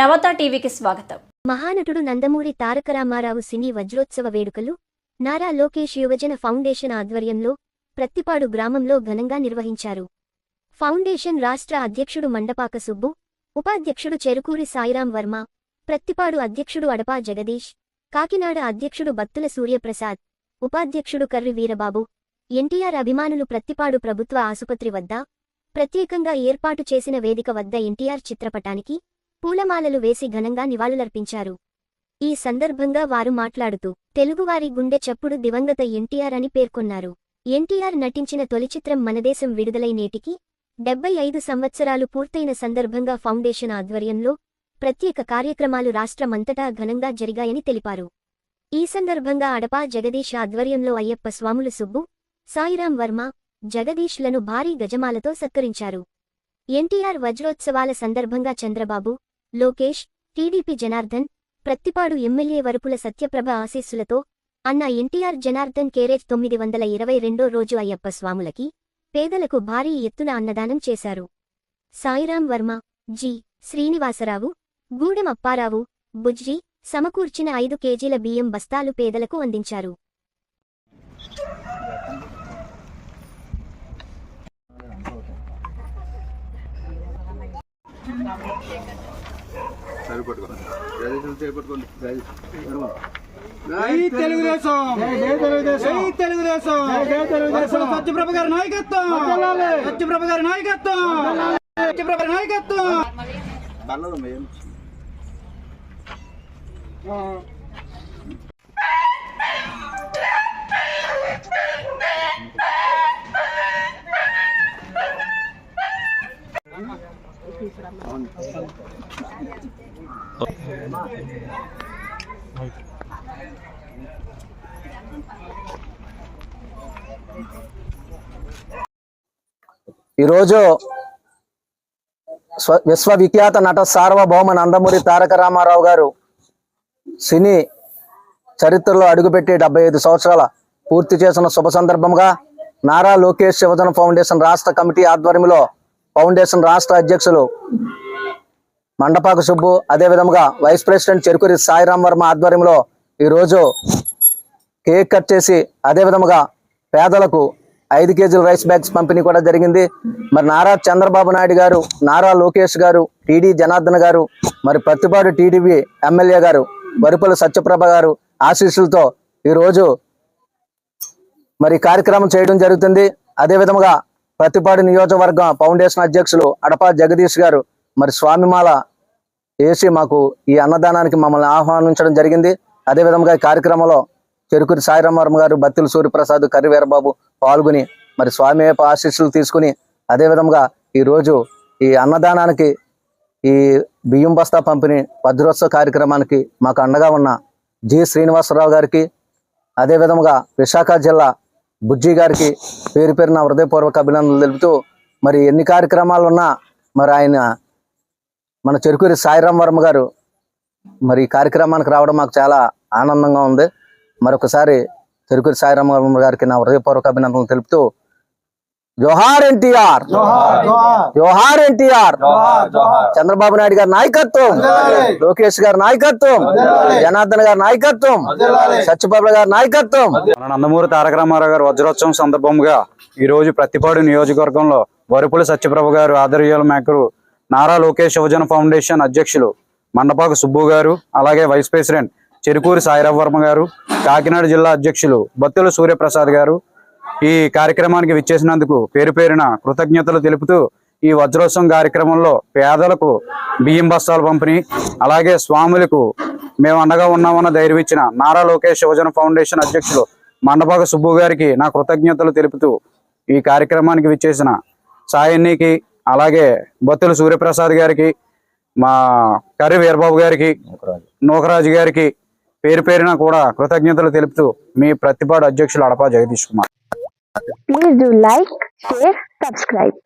నవత టీవీకి స్వాగతం. మహానటుడు నందమూరి తారక రామారావు సినీ వజ్రోత్సవ వేడుకలు నారా లోకేష్ యువజన ఫౌండేషన్ ఆధ్వర్యంలో ప్రత్తిపాడు గ్రామంలో ఘనంగా నిర్వహించారు. ఫౌండేషన్ రాష్ట్ర అధ్యక్షుడు మండపాక సుబ్బు ఉపాధ్యక్షుడు చెరుకూరి సాయిరాం వర్మ ప్రత్తిపాడు అధ్యక్షుడు అడపా జగదీష్ కాకినాడ అధ్యక్షుడు బత్తుల సూర్యప్రసాద్ ఉపాధ్యక్షుడు కర్రి వీరబాబు ఎన్టీఆర్ అభిమానులు ప్రత్తిపాడు ప్రభుత్వ ఆసుపత్రి వద్ద ప్రత్యేకంగా ఏర్పాటు చేసిన వేదిక వద్ద ఎన్టీఆర్ చిత్రపటానికి పూలమాలలు వేసి ఘనంగా నివాళులర్పించారు. ఈ సందర్భంగా వారు మాట్లాడుతూ తెలుగువారి గుండె చప్పుడు దివంగత ఎన్టీఆర్ అని పేర్కొన్నారు. ఎన్టీఆర్ నటించిన తొలిచిత్రం మనదేశం విడుదలై నేటికి డెబ్బై ఐదు సంవత్సరాలు పూర్తయిన సందర్భంగా ఫౌండేషన్ ఆధ్వర్యంలో ప్రత్యేక కార్యక్రమాలు రాష్ట్రమంతటా ఘనంగా జరిగాయని తెలిపారు. ఈ సందర్భంగా అడపా జగదీష్ ఆధ్వర్యంలో అయ్యప్ప స్వాములు సుబ్బు సాయిరాం వర్మ జగదీష్లను భారీ గజమాలతో సత్కరించారు. ఎన్టీఆర్ వజ్రోత్సవాల సందర్భంగా చంద్రబాబు లోకేష్ టీడీపీ జనార్దన్ ప్రత్తిపాడు ఎమ్మెల్యే వరుపుల సత్యప్రభ ఆశీస్సులతో అన్న ఎన్టీఆర్ జనార్దన్ కేరేజ్ తొమ్మిది వందల ఇరవై రెండో రోజు అయ్యప్ప స్వాములకి పేదలకు భారీ ఎత్తున అన్నదానం చేశారు సాయిరాం వర్మ జి శ్రీనివాసరావు గూడెం అప్పారావు బుజ్జి సమకూర్చిన ఐదు కేజీల బియ్యం బస్తాలు పేదలకు అందించారు Thank you. తెలుగుదేశం. తెలుగుదేశం. సత్యప్రభ గారి నాయకత్వం. సత్యప్రభ గారి నాయకత్వం. సత్యప్రభ గారి నాయకత్వం. మేం ఈరోజు స్వ విశ్వవిఖ్యాత నట సార్వభౌమ నందమూరి తారక రామారావు గారు సినీ చరిత్రలో అడుగుపెట్టి డెబ్బై ఐదు సంవత్సరాల పూర్తి చేసిన శుభ సందర్భంగా నారా లోకేష్ శివజన ఫౌండేషన్ రాష్ట్ర కమిటీ ఆధ్వర్యంలో ఫౌండేషన్ రాష్ట్ర అధ్యక్షులు మండపాకు సుబ్బు అదేవిధంగా వైస్ ప్రెసిడెంట్ చెరుకురి సాయిరాం వర్మ ఆధ్వర్యంలో ఈరోజు కేక్ కట్ చేసి అదేవిధంగా పేదలకు ఐదు కేజీల రైస్ బ్యాగ్స్ పంపిణీ కూడా జరిగింది. మరి నారా చంద్రబాబు నాయుడు గారు నారా లోకేష్ గారు టీడీ జనార్దన్ గారు మరి ప్రతిపాడు టీడీపీ ఎమ్మెల్యే గారు వరుపల్లి సత్యప్రభ గారు ఆశీస్సులతో ఈరోజు మరి కార్యక్రమం చేయడం జరుగుతుంది. అదే విధముగా ప్రతిపాడు నియోజకవర్గం ఫౌండేషన్ అధ్యక్షులు అడపా జగదీష్ గారు మరి స్వామిమాల వేసి మాకు ఈ అన్నదానానికి మమ్మల్ని ఆహ్వానించడం జరిగింది. అదేవిధంగా ఈ కార్యక్రమంలో చెరుకురి సాయిరామవర్మ గారు బత్తిల సూర్యప్రసాద్ కరివీరబాబు పాల్గొని మరి స్వామి వైపు ఆశీస్సులు తీసుకుని అదే విధంగా ఈ ఈ అన్నదానానికి ఈ బియ్యం బస్తా పంపిణీ వజ్రోత్సవ కార్యక్రమానికి మాకు అండగా ఉన్న జి శ్రీనివాసరావు గారికి అదేవిధంగా విశాఖ జిల్లా బుజ్జి గారికి పేరు పేరున హృదయపూర్వక అభినందనలు తెలుపుతూ మరి ఎన్ని కార్యక్రమాలు ఉన్నా మరి ఆయన మన చెరుకూరి సాయిరాం వర్మ గారు మరి ఈ కార్యక్రమానికి రావడం మాకు చాలా ఆనందంగా ఉంది. మరొకసారి చెరుకూరి సాయిరాం వర్మ గారికి నా హృదయపూర్వక అభినందనలు తెలుపుతూ జోహార్ ఎన్టీఆర్! జోహార్ ఎన్టీఆర్! చంద్రబాబు నాయుడు గారి నాయకత్వం! లోకేష్ గారి నాయకత్వం! జనార్దన్ గారి నాయకత్వం! సత్యబాబు గారి నాయకత్వం! నందమూరి తారక రామారావు గారు వజ్రోత్సవం సందర్భంగా ఈ రోజు ప్రతిపాడు నియోజకవర్గంలో వరుపుల సత్యప్రభ గారు ఆధ్వర్యాల మేరకు నారా లోకేష్ యువజన ఫౌండేషన్ అధ్యక్షులు మండపాకు సుబ్బు గారు అలాగే వైస్ ప్రెసిడెంట్ చెరుకూరి సాయిరావు వర్మ గారు కాకినాడ జిల్లా అధ్యక్షులు బత్తుల సూర్యప్రసాద్ గారు. ఈ కార్యక్రమానికి విచ్చేసినందుకు పేరు పేరున కృతజ్ఞతలు తెలుపుతూ ఈ వజ్రోత్సవం కార్యక్రమంలో పేదలకు బియ్యం బస్తాలు పంపిణీ అలాగే స్వాములకు మేము అండగా ఉన్నామన్న ధైర్యం ఇచ్చిన నారా లోకేష్ యువజన ఫౌండేషన్ అధ్యక్షులు మండపాక సుబ్బు గారికి నా కృతజ్ఞతలు తెలుపుతూ ఈ కార్యక్రమానికి విచ్చేసిన సాయన్నికి అలాగే బత్తుల సూర్యప్రసాద్ గారికి మా కర్రి వీరబాబు గారికి నూకరాజు. గారికి పేరు పేరున కూడా కృతజ్ఞతలు తెలుపుతూ మీ ప్రతిపాడు అధ్యక్షులు Adapa Jagadish Kumar. Please do like share subscribe